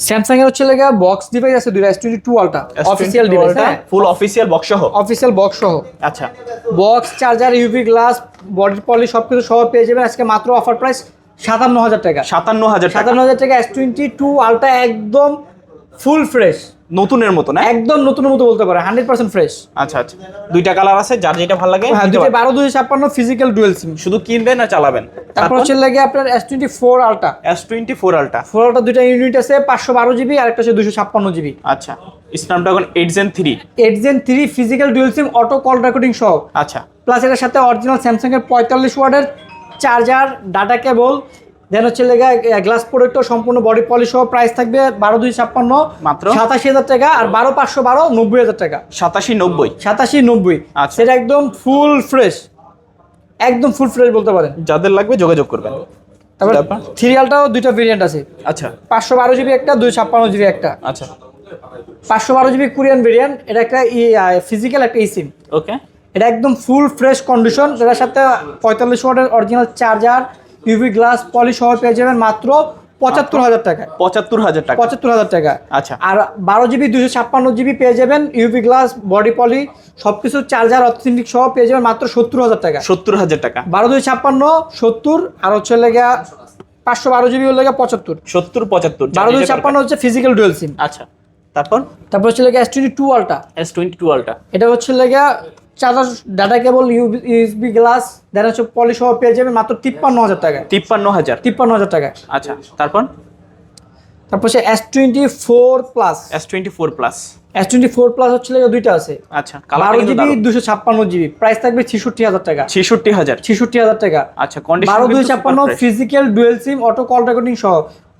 স্যামসাং এর হচ্ছে লাগা বক্স ডিভাইস আছে দুইটা S twenty two ultra official device হ্যাঁ? ফুল অফিশিয়াল বক্স সহ? অফিশিয়াল বক্স সহ। আচ্ছা। Box charger UV glass body poly সবকিছু সহ পেয়ে যাবেন। আজকে মাত্র অফার প্রাইস সাতান্ন হাজার টাকা। সাতান্ন হাজার টাকা। সাতান্ন হাজার টাকা এস টোয়েন্টি টু আলটা একদম ফুল ফ্রেশ। নতুনের মতো না? একদম নতুন মতো বলতে পারে হান্ড্রেড পার্সেন্ট ফ্রেশ। আচ্ছা আচ্ছা। দুইটা কালার আছে যার যেটা ভালো লাগে হ্যাঁ দুইটা। বারো দুই ছাপ্পান্ন ফিজিক্যাল ডুয়েল সিম শুধু কিনবেন আর চালাবেন। তারপর হচ্ছে লাগে আপনার S twenty four ultra S twenty four ultra four ultra দুইটা ইউনিট আছে পাঁচশো বারো জিবি আর একটা হচ্ছে দুশো ছাপ্পান্ন জিবি আচ্ছা। Snapdragon eight gen three eight gen three physical dual sim auto call recording সহ। আচ্ছা। প্লাস এটার সাথে অরিজিনাল স্যামসাং এর পঁয়তাল্লিশ ওয়ার্ডের চার্জার ডাটা কেবল দেন হচ্ছে লেগা গ্লাস প্রোডাক্টও সম্পূর্ণ বডি পলিশ সহ প্রাইস থাকবে বারো দুই ছাপ্পান্ন। মাত্র? সাতাশি হাজার টাকা আর বারো পাঁচশো বারো নব্বই হাজার টাকা। সাতাশি নব্বই? সাতাশি নব্বই। আচ্ছা। সেটা একদম ফুল ফ্রেশ একদম ফুল ফ্রেশ বলতে পারেন। যাদের লাগবে যোগাযোগ করবেন। তারপর? সিরিয়ালটাও দুইটা ভেরিয়েন্ট আছে। আচ্ছা। পাঁচশো বারো জিবি একটা দুই ছাপ্পান্ন জিবি একটা। আচ্ছা। পাঁচশো বারো জিবি কোরিয়ান ভেরিয়েন্ট এটা একটা ফিজিক্যাল একটা ই সিম ওকে এটা একদম ফুল ফ্রেশ কন্ডিশন এটার সাথে পঁয়তাল্লিশ ওয়াটের original charger UV glass poly সহ পেয়ে যাবেন মাত্র পঁচাত্তর হাজার টাকা পঁচাত্তর হাজার টাকা। পঁচাত্তর হাজার টাকা। আচ্ছা। আর বারো জিবি দুশো ছাপ্পান্ন জিবি পেয়ে যাবেন ইউভি গ্লাস বডি পলি সব কিছু চার্জার অথেন্টিক সহ পেয়ে যাবেন মাত্র সত্তর হাজার টাকা। সত্তর হাজার টাকা। বারো দুই ছাপ্পান্ন সত্তর আর হচ্ছে লেগে পাঁচশো বারো জিবি হলে পঁচাত্তর। সত্তর পঁচাত্তর বারো যেটা ছাপ্পান্ন হচ্ছে ফিজিক্যাল ডুয়েল সিম আচ্ছা। তারপর? তারপর হচ্ছে লেগে S twenty two ultra S twenty two ultra এটা হচ্ছে লেগে charger data cable USB glass then হচ্ছে পলি সহ পেয়ে যাবেন মাত্র তিপ্পান্ন হাজার টাকা তিপ্পান্ন হাজার? তিপ্পান্ন হাজার টাকা আচ্ছা তারপর? তারপর হচ্ছে S twenty four plus S twenty four plus S twenty four plus হচ্ছে দুইটা আছে। আচ্ছা বারো জিবি দুশো ছাপ্পান্ন জিবি প্রাইস থাকবে ছিষট্টি হাজার টাকা। ছেষট্টি হাজার। ছিষট্টি হাজার টাকা। আচ্ছা কন্ডিশন বারো দুই ছাপ্পান্ন physical dual sim auto call recording সহ।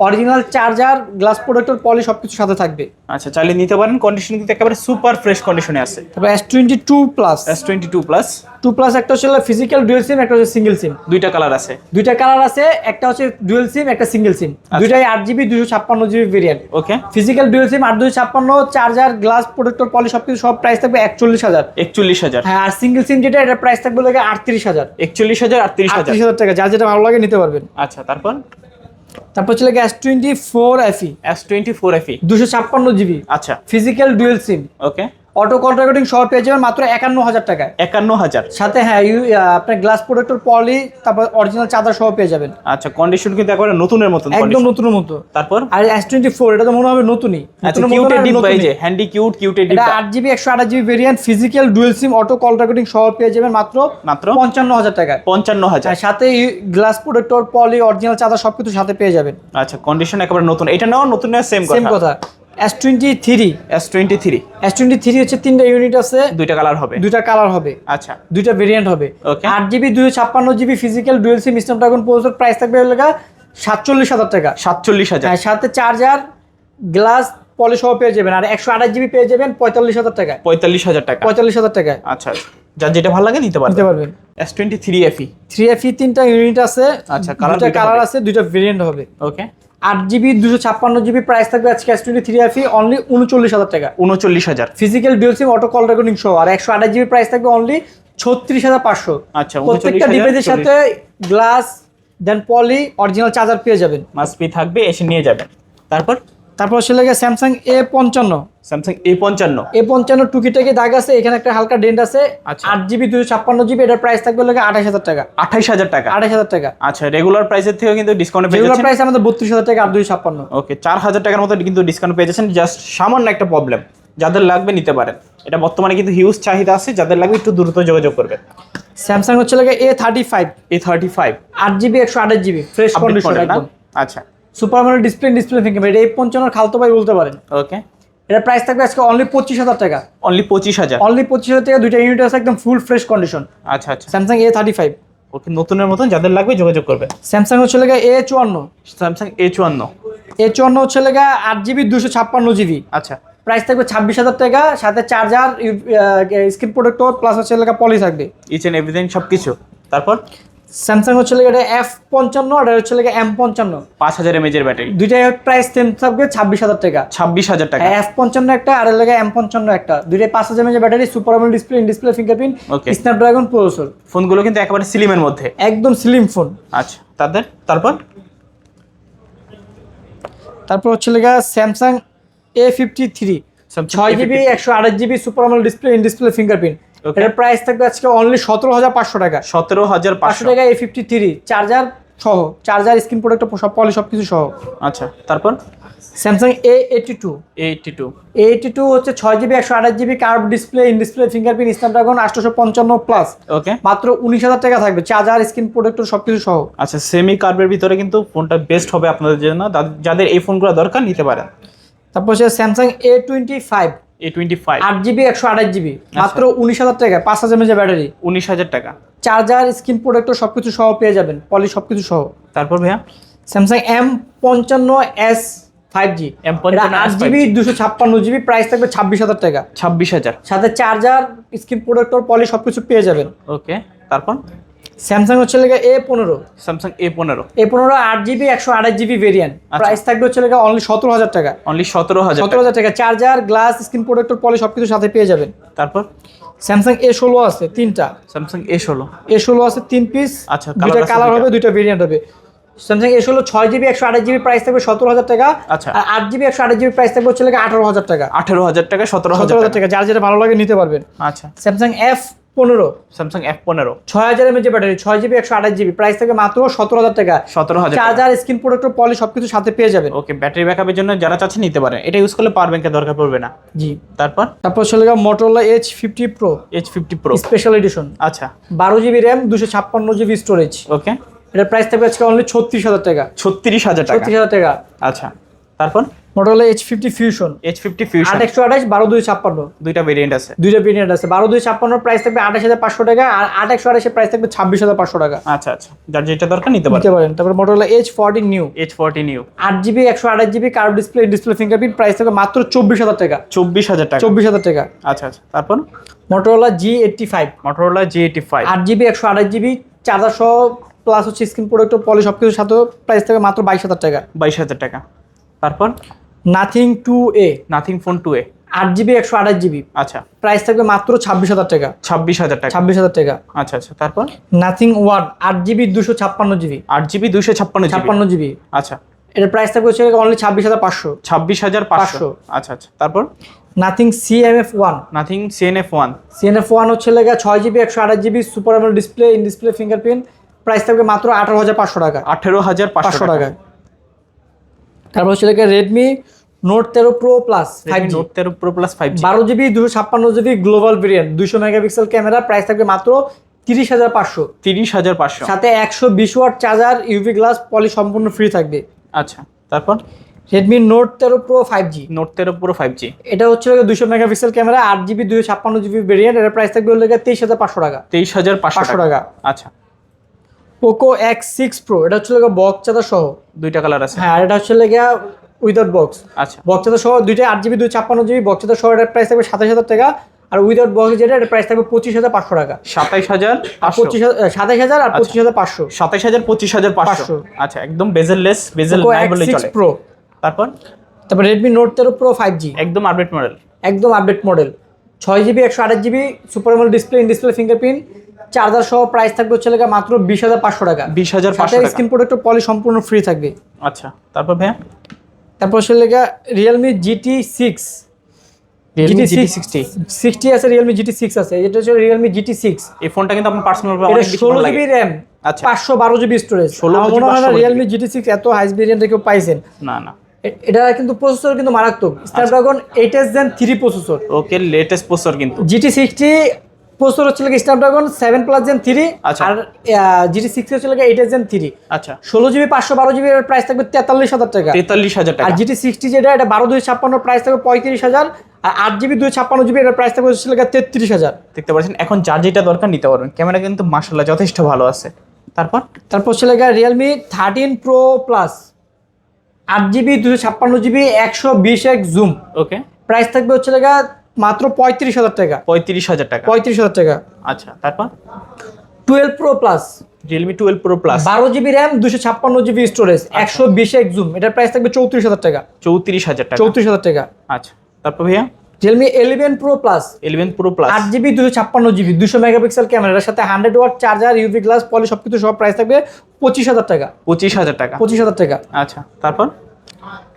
অরিজিনাল চার্জার গ্লাস প্রোডাক্টের পলি সব কিছু সাথে থাকবে। আচ্ছা চালিয়ে নিতে পারেন কন্ডিশন কিন্তু একেবারে সুপার ফ্রেশ কন্ডিশনে আছে। তারপর S twenty two plus S twenty two plus two plus একটা হচ্ছে ফিজিক্যাল ডুয়েল সিম একটা হচ্ছে সিঙ্গেল সিম দুইটা কালার আছে। দুইটা কালার আছে একটা হচ্ছে ডুয়েল সিম একটা সিঙ্গেল সিম দুইটাই আট জিবি দুশো ছাপ্পান্ন GB variant okay physical dual sim আট দুশো ছাপ্পান্ন চার্জার গ্লাস প্রোডাক্টর পলি সব কিছু সব প্রাইস থাকবে একচল্লিশ হাজার। একচল্লিশ হাজার। হ্যাঁ আর সিঙ্গেল সিম যেটা এটার প্রাইস থাকবে লাগে আটত্রিশ হাজার। একচল্লিশ হাজার আটত্রিশ হাজার। হাজার টাকা যার যেটা ভালো লাগে নিতে পারবেন। আচ্ছা তারপর? তারপর ছিল S twenty four FE S twenty four FE দুশো ছাপ্পান্ন জিবি আচ্ছা। Physical dual sim okay auto recording সহ পেয়ে যাবেন মাত্র একান্ন হাজার টাকায়। একান্ন হাজার সাথে হ্যাঁ ইউ আপনার গ্লাস প্রোডাক্টর পলি তারপর অরিজিনাল চাদর সহ পেয়ে যাবেন। আচ্ছা কন্ডিশন কিন্তু একবারে নতুনের মতন একদম। নতুনের মতো। তারপর? আর এস টোয়েন্টি ফোর এটা তো মনে হবে নতুনই। মতো এই যে হ্যান্ডি কিউট কিউটের এটা আট জিবি একশো আঠাশ GB variant physical dual sim auto call recording সহ পেয়ে যাবেন মাত্র মাত্র? পঞ্চান্ন হাজার টাকায়। পঞ্চান্ন হাজার সাথে গ্লাস প্রোডাক্টর পলি অরিজিনাল চাদর সবকিছু সাথে পেয়ে যাবেন। আচ্ছা কন্ডিশন একেবারে নতুন। এটা নেওয়া নতুন সেম সেম কথা। S twenty three S twenty three S twenty three হচ্ছে তিনটা ইউনিট আছে। দুইটা কালার হবে। দুইটা কালার হবে। আচ্ছা। দুইটা ভেরিয়েন্ট হবে. আট জিবি দুইশো ছাপ্পান্ন GB physical dual sim Snapdragon processor price থাকবে লেখা সাতচল্লিশ হাজার টাকা। সাতচল্লিশ হাজার। হ্যাঁ সাথে চার্জার গ্লাস পলি সহ পেয়ে যাবেন। আর একশো আঠাশ জিবি পেয়ে যাবেন পঁয়তাল্লিশ হাজার টাকায়। পঁয়তাল্লিশ হাজার টাকা। পঁয়তাল্লিশ হাজার টাকায়। আচ্ছা। যার যেটা ভালো লাগে নিতে নিতে পারবেন। পারবেন S twenty three FE three F তিনটা ইউনিট আছে। আচ্ছা, দুইটা কালার আছে দুইটা ভেরিয়েন্ট হবে। ওকে আট জিবি দুশো ছাপ্পান্ন জিবি প্রাইস থাকবে আজকে S twenty three FE only উনচল্লিশ হাজার টাকা। উনচল্লিশ হাজার। Physical dual sim auto call recording সহ আর একশো আঠাশ জিবি প্রাইস থাকবে অনলি ছত্রিশ হাজার পাঁচশো। আচ্ছা, প্রত্যেকটা ডিভাইসের সাথে glass then poly original charger পেয়ে যাবেন। মাসপি থাকবে এসে নিয়ে যাবেন। তারপর? তারপর হচ্ছে লাগে স্যামসাং এ পঞ্চান্ন। স্যামসাং এ পঞ্চান্ন। এ পঞ্চান্ন টুকিটাকি দাগ আছে এখানে একটা হালকা ডেন্ট আছে। আচ্ছা। আট জিবি দুশো ছাপ্পান্ন জিবি এটার প্রাইস থাকবে লাগে আঠাশ হাজার টাকা। আঠাইশ হাজার টাকা। আঠাশ হাজার টাকা। আচ্ছা রেগুলার প্রাইসের থেকেও কিন্তু ডিসকাউন্ট পেয়ে যেগুলো প্রাইস আমাদের বত্রিশ হাজার টাকা আট দুশো ছাপ্পান্ন। ওকে চার হাজার টাকার মতো কিন্তু ডিসকাউন্ট পেয়ে যাচ্ছেন। জাস্ট সামান্য একটা প্রবলেম যাদের লাগবে নিতে পারেন। এটা বর্তমানে কিন্তু হিউজ চাহিদা আছে। যাদের লাগবে একটু দ্রুত যোগাযোগ করবেন। স্যামসাং হচ্ছে লাগে A thirty five A thirty five আট জিবি একশো আঠাশ জিবি ফ্রেশ কন্ডিশন আচ্ছা। সুপার মানে ডিসপ্লে ডিসপ্লে ফিঙ্গার এটা এই পঞ্চান্ন খালতো ভাই বলতে পারেন। ওকে এটা প্রাইস থাকবে আজকে অনলি পঁচিশ হাজার টাকা। অনলি পঁচিশ হাজার? অনলি পঁচিশ হাজার টাকা দুইটা ইউনিট আছে একদম ফুল ফ্রেশ কন্ডিশন আচ্ছা আচ্ছা। Samsung A thirty five okay নতুনের মতন যাদের লাগবে যোগাযোগ করবে। স্যামসাং হচ্ছে লাগে এ চুয়ান্ন। স্যামসাং এ চুয়ান্ন। এ চুয়ান্ন হচ্ছে লেগা আট জিবি দুশো ছাপ্পান্ন জিবি আচ্ছা। প্রাইস থাকবে ছাব্বিশ হাজার টাকা সাথে চার্জার স্ক্রিন প্রোটেক্টর প্লাস হচ্ছে লেগা পলি থাকবে। ইচ এন্ড এভরিথিং সব কিছু তারপর? স্যামসাং হচ্ছে লেগা এটা এফ পঞ্চান্ন আর হচ্ছে লেগা এম পঞ্চান্ন। পাঁচ হাজার এমএজের ব্যাটারি দুইটাই প্রাইস সেম থাকবে ছাব্বিশ হাজার টাকা। ছাব্বিশ হাজার টাকা। এফ পঞ্চান্ন একটা আর লেগা এম পঞ্চান্ন একটা। দুইটাই পাঁচ হাজার mAh battery super AMOLED display in display fingerprint Snapdragon processor ফোনগুলো কিন্তু একেবারে সিলিমের মধ্যে। একদম স্লিম ফোন আচ্ছা তাদের? তারপর? তারপর হচ্ছে লেগা Samsung A fifty three Samsung ছয় A53 জিবি একশো আঠাশ GB super AMOLED display in display fingerprint. এটার প্রাইস থাকবে আজকে অনলি সতেরো হাজার পাঁচশো টাকা। সতেরো হাজার পাঁচশো। টাকা এ ফিফটি থ্রি চার্জার সহ চার্জার স্ক্রিন প্রোডাক্ট সব পলি সব কিছু সহ। আচ্ছা তারপর? Samsung A eighty two eighty two eighty two হচ্ছে ছয় জিবি একশো আঠাশ GB curve display in display fingerprint Snapdragon আটশোশো পঞ্চান্ন প্লাস ওকে মাত্র উনিশ হাজার টাকা থাকবে চার্জার স্ক্রিন প্রোডাক্ট সব কিছু সহ। আচ্ছা সেমি কার্ভের ভিতরে কিন্তু ফোনটা বেস্ট হবে আপনাদের জন্য। যাদের এই ফোনগুলো দরকার নিতে পারেন। তারপর হচ্ছে Samsung A twenty five A twenty five আট জিবি একশো আঠাশ জিবি। মাত্র উনিশ হাজার টাকা পাঁচ হাজার এমএজের ব্যাটারি। উনিশ হাজার টাকা। চার্জার স্ক্রিন প্রোডাক্ট সব কিছু সহ পেয়ে যাবেন পলি সব কিছু সহ। তারপর ভাইয়া? স্যামসাং এম পঞ্চান্ন এস ফাইভ জি M55 আট জিবি দুশো ছাপ্পান্ন জিবি প্রাইস থাকবে ছাব্বিশ হাজার টাকা। ছাব্বিশ হাজার। সাথে চার্জার স্ক্রিন প্রোডাক্টর পলি সব কিছু পেয়ে যাবেন। ওকে তারপর? স্যামসাং হচ্ছে লেগে এ পনেরো। স্যামসাং এ পনেরো। এ পনেরো আট জিবি একশো আঠাশ জিবি ভেরিয়েন্ট। প্রাইস থাকবে হচ্ছে লেগে অনলি সতেরো হাজার টাকা। অনলি সতেরো হাজার সতেরো হাজার টাকা। চার্জার গ্লাস স্ক্রিন প্রোডাক্টর পলি সব কিছু সাথে পেয়ে যাবেন। তারপর? স্যামসাং এ ষোলো আছে তিনটা। স্যামসাং এ ষোলো। এ ষোলো আছে তিন পিস আচ্ছা, দুইটা কালার হবে দুইটা ভেরিয়েন্ট হবে। স্যামসাং এ ষোলো ছয় জিবি একশো আঠাশ জিবি প্রাইস থাকবে সতেরো হাজার টাকা। আচ্ছা। আর আট জিবি একশো আঠাশ জিবি প্রাইস থাকবে হচ্ছে লেগে আঠারো হাজার টাকা। আঠেরো হাজার টাকা সতেরো হাজার টাকা। যার যেটা ভালো লাগে নিতে পারবেন। আচ্ছা। স্যামসাং এফ পনেরো স্যামসাং এফ পনেরো। ছয় হাজার এমএচ ব্যাটারি ছয় জিবি একশো আঠাশ জিবি প্রাইস থাকবে মাত্র সতেরো হাজার টাকা। সতেরো হাজার চার্জার স্ক্রিন প্রোডাক্টর পলি সবকিছু সাথে পেয়ে যাবেন। ওকে ব্যাটারি ব্যাকআপের জন্য যারা চাচ্ছে নিতে পারেন। এটা ইউজ করলে পাওয়ার ব্যাংকের দরকার পড়বে না। জি। তারপর? তারপর চলে গেল Motorola H fifty pro H fifty pro special edition আচ্ছা। বারো জিবি র্যাম দুশো ছাপ্পান্ন জিবি স্টোরেজ ওকে এটার প্রাইস থাকবে আজকে অনলি ছত্রিশ হাজার টাকা। ছত্রিশ হাজার টাকা। ছত্রিশ হাজার টাকা। আচ্ছা। তারপর? Motorola H fifty fusion H fifty fusion আট একশো আঠাশ বারো দুই ছাপ্পান্ন। দুইটা ভেরিয়েন্ট আছে। দুইটা ভেরিয়েন্ট আছে। বারো দুই ছাপ্পান্ন প্রাইস থাকবে আঠাশ হাজার পাঁচশো টাকা আর আট একশো আঠাশের প্রাইস থাকবে ছাব্বিশ হাজার পাঁচশো টাকা। আচ্ছা আচ্ছা। যার যেটা দরকার নিতে পারেন নিতে পারেন। তারপর Motorola H forty new H forty new আট জিবি একশো আঠাশ GB curve display display fingerprint price থাকবে মাত্র চব্বিশ হাজার টাকা। চব্বিশ হাজার টাকা। চব্বিশ হাজার টাকা। আচ্ছা আচ্ছা। তারপর? Motorola G eighty five Motorola G eighty five আট জিবি একশো আঠাশ জিবি চার্জার সহ প্লাস হচ্ছে স্ক্রিন প্রোডাক্ট পলি সব কিছুর সাথে প্রাইস থাকবে মাত্র বাইশ হাজার টাকা। বাইশ হাজার টাকা। তারপর? Nothing two A Nothing phone two A আট জিবি একশো আঠাশ জিবি আচ্ছা। প্রাইস থাকবে মাত্র ছাব্বিশ হাজার টাকা। ছাব্বিশ হাজার টাকা। ছাব্বিশ হাজার টাকা। আচ্ছা আচ্ছা। তারপর? নাথিং ওয়ান আট জিবি দুশো ছাপ্পান্ন জিবি আট জিবি দুশো ছাপ্পান্ন ছাপ্পান্ন জিবি আচ্ছা। এটার প্রাইস থাকবে হচ্ছে অনলি ছাব্বিশ হাজার পাঁচশো। ছাব্বিশ হাজার পাঁচশো। আচ্ছা আচ্ছা। তারপর? Nothing CMF one Nothing CNF one CNF one হচ্ছে লেগে ছয় জিবি একশো আঠাশ GB super AMOLED display in display fingerprint price থাকবে মাত্র আঠারো হাজার পাঁচশো টাকা। আঠেরো হাজার পাঁচশো টাকা। তারপর হচ্ছে লেগে রেডমি নোট তেরো প্রো প্লাস ফাইভ নোট তেরো প্রো প্লাস ফাইভ বারো জিবি দুশো ছাপ্পান্ন জিবি গ্লোবাল ভেরিয়েন্ট দুশো মেগাপিক্সেল ক্যামেরা প্রাইস থাকবে মাত্র তিরিশ হাজার পাঁচশো। তিরিশ হাজার পাঁচশো। সাথে একশো বিশ watt charger UV glass poly সম্পূর্ণ ফ্রি থাকবে। আচ্ছা তারপর? রেডমি নোট তেরো প্রো ফাইভ জি নোট তেরো প্রো ফাইভ জি এটা হচ্ছে দুশো মেগাপিক্সেল ক্যামেরা আট জিবি দুশো ছাপ্পান্ন জিবি ভেরিয়েন্ট এটার প্রাইস থাকবে হলো তেইশ হাজার পাঁচশো টাকা। তেইশ হাজার পাঁচশো টাকা। আচ্ছা। পোকো এক্স সিক্স প্রো এটা হচ্ছে বক্স চার্জার সহ। দুইটা কালার আছে। হ্যাঁ আর এটা হচ্ছে লেগে উইদাউট বক্স আচ্ছা। বক্স চার্জার সহ দুইটা আট জিবি দুই ছাপ্পান্ন জিবি বক্স চার্জার সহ এটার প্রাইস থাকবে সাতাশ হাজার টাকা। আর উইদাউট বক্স যেটা এটার প্রাইস থাকবে পঁচিশ হাজার পাঁচশো টাকা। সাতাইশ হাজার পঁচিশ। হাজার সাতাশ হাজার আর পঁচিশ হাজার পাঁচশো। সাতাইশ হাজার পঁচিশ হাজার পাঁচশো। আচ্ছা একদম বেজেললেস বেজেল নাই চলে। প্রো তারপর? তারপর রেডমি নোট তেরো প্রো ফাইভ জি একদম আপডেট মডেল একদম আপডেট মডেল ছয় জিবি একশো আঠাশ GB super AMOLED display in display fingerprint charger সহ প্রাইস থাকবে হচ্ছে লেগে মাত্র বিশ হাজার পাঁচশো টাকা। বিশ হাজার পাঁচশো স্ক্রিন প্রোডাক্টের পলি সম্পূর্ণ ফ্রি থাকবে। আচ্ছা তারপর ভাইয়া? তারপর হচ্ছে লেগে Realme GT six GT sixty sixty আছে রিয়েলমি জিটি সিক্স আছে। এটা হচ্ছে রিয়েলমি জিটি সিক্স এই ফোনটা কিন্তু আপনার পার্সোনাল এটা ষোলো জিবি র্যাম আচ্ছা। পাঁচশো বারো জিবি স্টোরেজ 16 আমার GB মনে হয় না রিয়েলমি জিটি সিক্স এত হাই ভেরিয়েন্ট কেউ পাইছেন। না না। এটা কিন্তু প্রসেসর কিন্তু মারাত্মক। Snapdragon eight S Gen three processor okay latest processor কিন্তু। জিটি সিক্সটি প্রসেসর হচ্ছে Snapdragon seven plus Gen three আচ্ছা। আর জিটি সিক্স হচ্ছে লাগে এইট এস জেন থ্রি আচ্ছা। ষোলো জিবি পাঁচশো বারো জিবি এর প্রাইস থাকবে তেতাল্লিশ হাজার টাকা। তেতাল্লিশ হাজার টাকা। আর জিটি সিক্সটি যেটা এটা বারো দুই ছাপ্পান্ন প্রাইস থাকবে পঁয়ত্রিশ হাজার। আর আট জিবি দুই ছাপ্পান্ন জিবি এটার প্রাইস থাকবে হচ্ছে লাগে তেত্রিশ হাজার। দেখতে পাচ্ছেন এখন যার যেটা দরকার নিতে পারবেন। ক্যামেরা কিন্তু মাসাল্লাহ যথেষ্ট ভালো আছে। তারপর? তারপর হচ্ছে লাগে রিয়েলমি থার্টিন প্রো প্লাস আট জিবি দুশো ছাপ্পান্ন জিবি একশো বিশ এক জুম ওকে প্রাইস থাকবে হচ্ছে লাগে মাত্র পঁয়ত্রিশ হাজার টাকা। পঁয়ত্রিশ হাজার টাকা। পঁয়ত্রিশ হাজার টাকা। আচ্ছা তারপর? Twelve pro plus. Realme twelve pro plus. বারো জিবি র্যাম দুশো ছাপ্পান্ন জিবি স্টোরেজ একশো বিশ এক জুম এটার প্রাইস থাকবে চৌত্রিশ হাজার টাকা। চৌত্রিশ হাজার টাকা। চৌত্রিশ হাজার টাকা। আচ্ছা তারপর ভাইয়া? Realme eleven pro plus eleven pro plus আট জিবি দুশো ছাপ্পান্ন জিবি দুশো মেগাপিক্সেল ক্যামেরার সাথে hundred watt charger UV glass poly সব কিছু সব প্রাইস থাকবে পঁচিশ হাজার টাকা। পঁচিশ হাজার টাকা। পঁচিশ হাজার টাকা। আচ্ছা তারপর?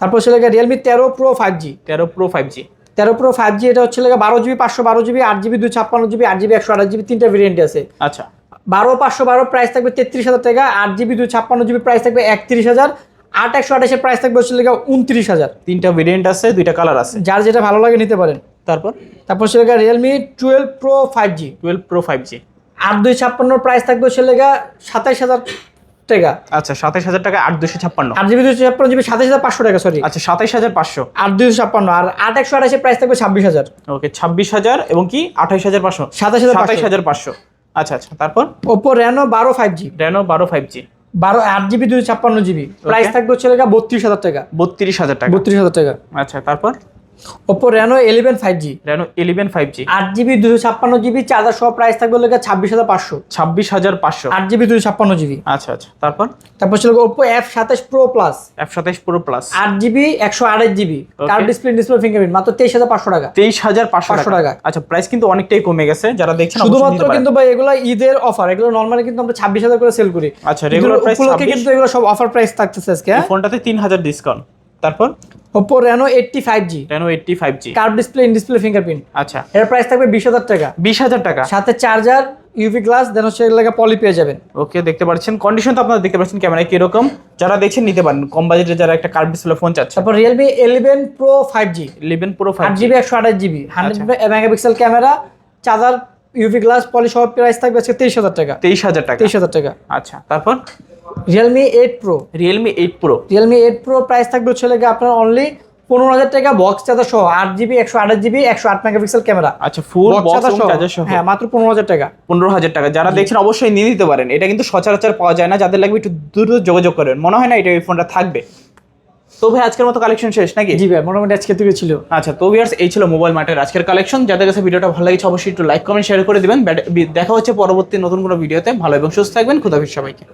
তারপর লাগে রিয়েলমি তেরো প্রো ফাইভ জি তেরো প্রো ফাইভ জি তেরো প্রো ফাইভ জি এটা হচ্ছে লাগে বারো জিবি পাঁচশো বারো জিবি আট জিবি দুই ছাপ্পান্ন জিবি আট জিবি একশো আঠাশ জিবি তিনটা ভেরিয়েন্ট আছে। আচ্ছা। বারো পাঁচশো বারো প্রাইস থাকবে তেত্রিশ হাজার টাকা আট জিবি দুই ছাপ্পান্ন জিবি প্রাইস থাকবে একত্রিশ হাজার আট একশো আঠাশের প্রাইস থাকবে হচ্ছে লাগে উনত্রিশ হাজার। তিনটা ভেরিয়েন্ট আছে দুইটা কালার আছে। যার যেটা ভালো লাগে নিতে পারেন। তারপর? তারপর হচ্ছে লাগে Realme twelve pro five G twelve pro five G আট দুই ছাপ্পান্ন প্রাইস থাকবে হচ্ছে লেগা সাতাইশ হাজার টাকা। আচ্ছা সাতাইশ হাজার টাকা আট দুশো ছাপ্পান্ন। আট জিবি দুশো ছাপ্পান্ন জিবি সাতাইশ হাজার পাঁচশো টাকা সরি আচ্ছা সাতাইশ হাজার পাঁচশো। আট দুশো ছাপ্পান্ন আর আট একশো আঠাশের প্রাইস থাকবে ছাব্বিশ হাজার। ওকে ছাব্বিশ হাজার এবং কি? আঠাইশ হাজার পাঁচশো। সাতাশ হাজার সাতাইশ হাজার পাঁচশো। আচ্ছা আচ্ছা তারপর? ওপো রেনো বারো ফাইভ জি রেনো বারো ফাইভ জি বারো আট জিবি দুশো ছাপ্পান্ন জিবি। প্রাইস থাকবে হচ্ছে বত্রিশ হাজার টাকা। বত্রিশ হাজার টাকা। বত্রিশ হাজার টাকা। আচ্ছা তারপর? Oppo Reno eleven five G Reno eleven five G আট জিবি দুশো ছাপ্পান্ন জিবি চার্জার সহ প্রাইস থাকবে লেগে ছাব্বিশ হাজার পাঁচশো। ছাব্বিশ হাজার পাঁচশো। আট জিবি দুশো ছাপ্পান্ন জিবি আচ্ছা আচ্ছা। তারপর? তারপর ছিল ওপো এফ সাতাশ প্রো প্লাস এফ সাতাইশ প্রো প্লাস আট জিবি একশো আড়াই GB curve display display fingerprint মাত্র তেইশ হাজার পাঁচশো টাকা। তেইশ হাজার পাঁচশো 500 টাকা। আচ্ছা প্রাইস কিন্তু অনেকটাই কমে গেছে। যারা দেখছেন শুধুমাত্র কিন্তু ভাই এগুলো ঈদের অফার এগুলো নর্মালি কিন্তু আমরা ছাব্বিশ হাজার করে সেল করি। আচ্ছা, regular প্রাইস price উপলক্ষে 26 কিন্তু এগুলো সব অফার প্রাইস থাকতেছে আজকে ফোনটাতে তিন হাজার ডিসকাউন্ট তারপর? Oppo Reno eighty five G Reno eighty five G curve display in display fingerprint আচ্ছা। এর প্রাইস থাকবে বিশ হাজার টাকা। বিশ হাজার টাকা। সাথে চার্জার ইউভি গ্লাস দেন হচ্ছে এগুলোকে পলি পেয়ে যাবেন। ওকে দেখতে পাচ্ছেন। কন্ডিশন তো আপনারা দেখতে পাচ্ছেন ক্যামেরায় কীরকম। যারা দেখছেন নিতে পারেন। কম বাজেটে যারা একটা কার্ভ ডিসপ্লে ফোন চাচ্ছে। তারপর Realme eleven pro five G eleven pro five আট জিবি একশো আঠাশ জিবি আচ্ছা। Hundred megapixel camera charger UV glass poly সহ প্রাইস থাকবে আজকে তেইশ হাজার টাকা। তেইশ হাজার টাকা। তেইশ হাজার টাকা। আচ্ছা তারপর? Realme eight pro Realme eight pro Realme eight pro price থাকবে হচ্ছে লেগে আপনার অনলি পনেরো হাজার টাকা বক্স চার্জার সহ আট জিবি একশো আঠাশ জিবি একশো আট মেগাপিক্সেল ক্যামেরা আচ্ছা ফুল বক্স চার্জার সহ। হ্যাঁ মাত্র পনেরো হাজার টাকা। পনেরো হাজার টাকা। যারা দেখছেন অবশ্যই নিয়ে নিতে পারেন। এটা কিন্তু সচরাচর পাওয়া যায় না। যাদের লাগবে একটু দ্রুত যোগাযোগ করেন। মনে হয় না এটা এই ফোনটা থাকবে। তো ভাই আজকের মতো কালেকশন শেষ নাকি? জি ভাই মোটামুটি আজকে থেকে ছিল আচ্ছা তো ভিউয়ার্স এই ছিল মোবাইল মার্টের আজকের কালেকশন যাদের কাছে ভিডিওটা ভালো লাগছে অবশ্যই একটু লাইক কমেন্ট শেয়ার করে দিবেন। দেখা হচ্ছে পরবর্তী নতুন কোনো ভিডিওতে। ভালো এবং সুস্থ থাকবেন। খুদাফিজ সবাইকে।